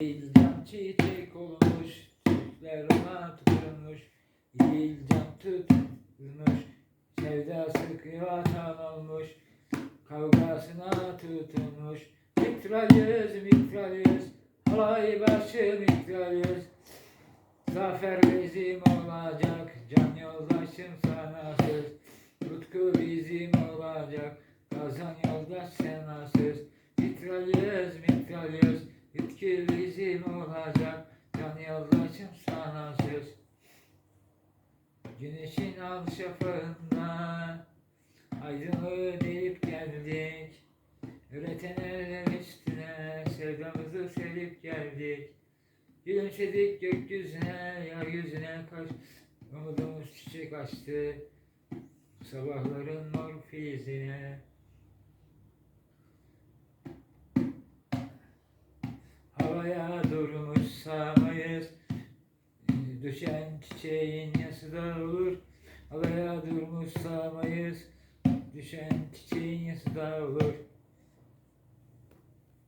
İlcan çiçek olmuş, Türkler ona tutulmuş. İlcan tutulmuş, sevdası kıyatan olmuş. Kavgasına tutulmuş. Mitralyüz, mitralyüz, halay başı mitralyüz. Zafer bizim olacak, can yoldaşım sana söz. Utku bizim olacak, kazan yoldaş sana söz. Mitralyüz, mitralyüz, Bizim olacak, can yoldaşım sana söz. Güneşin al şafağında, aydınlığı delip geldik. Üreten eller üstüne, sevdamızı serip geldik. Gülümsedik gökyüzüne, yeryüzüne kaç Umudumuz çiçek açtı Sabahların mor filizine Havaya durmuş sağmayız. Düşen çiçeğin yası da olur. Havaya durmuş sağmayız. Düşen çiçeğin yası da olur